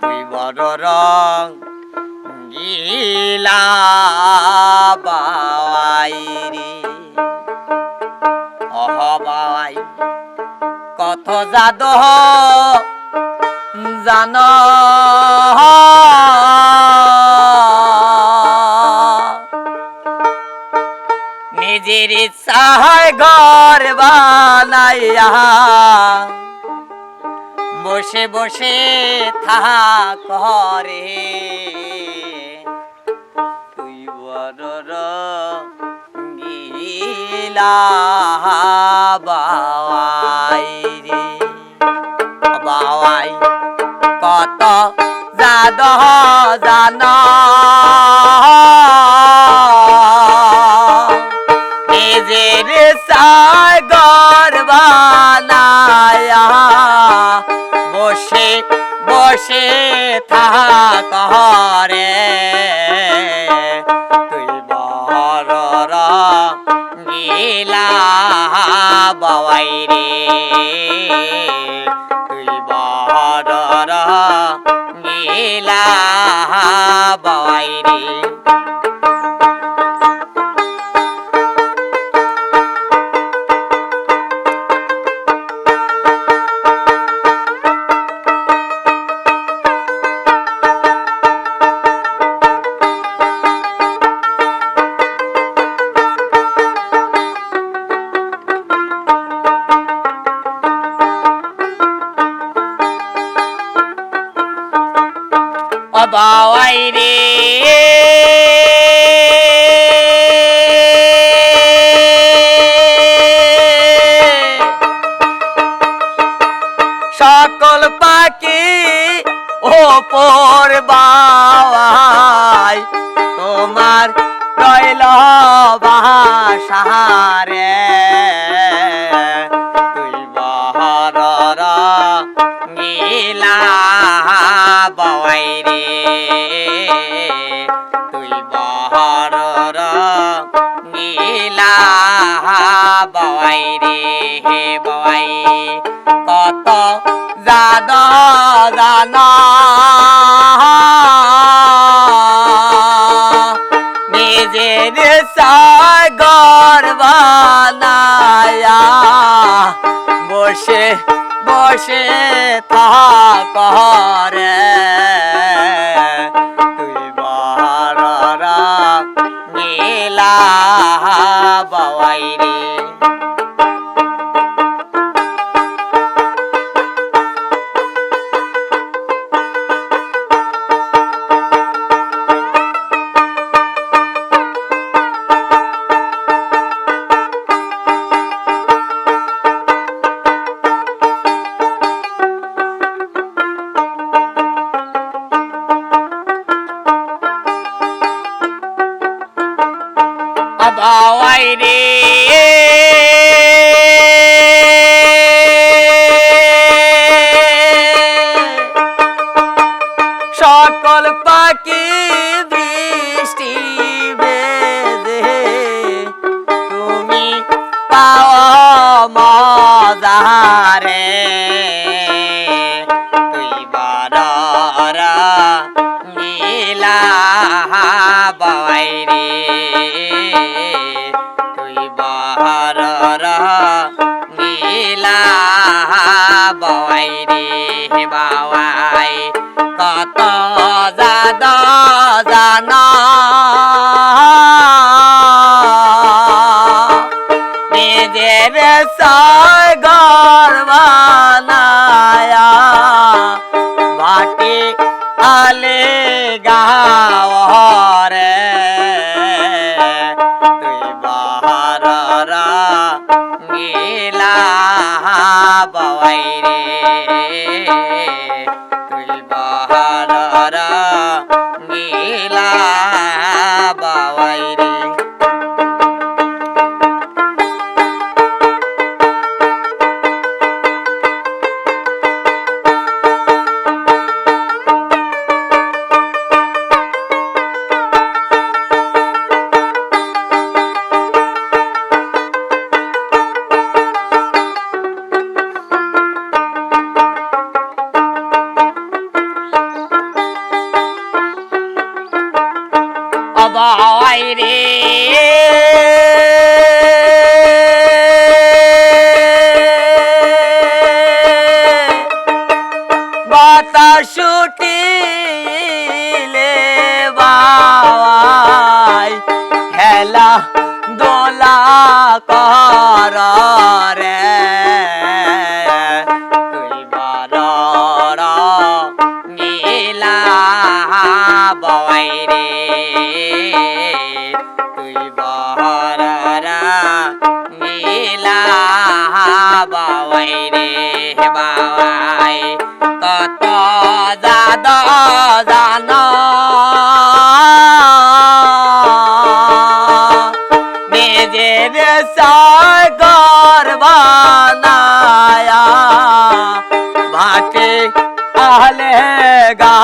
তুই বড় রং গিলা কত জাদ জান। নিজের ইচ্ছায় ঘর বানাইয়া বসে বসে থাক করে তুই বড় গিলা বাওয়াই রে। বাওয়াই কত জাদ জানা। বসে তাহা রে তুই বড় গিলা বাবাই রে। তুই বড় গিলা বাবাই অবাওয়াই রে। সকল পাখি ওপর বাওয়াই তোমার রইল বাসারে গিলা বাওয়াই রে হে বাওয়াই কত জাদ জানা। নিজের সাগর বানায়া বসে বসে থাক বাবাই রে मेरे सागर बनाया बाटी आलेगा। বাবাই রে। রে হেবাই কত জাদ জান। নিজের সাগর বানায়া ভাটে গা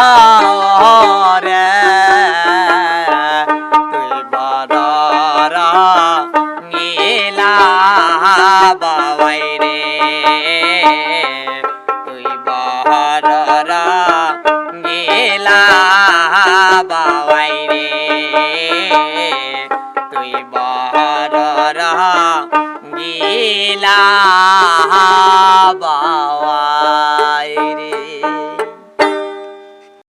এলাহাবাদ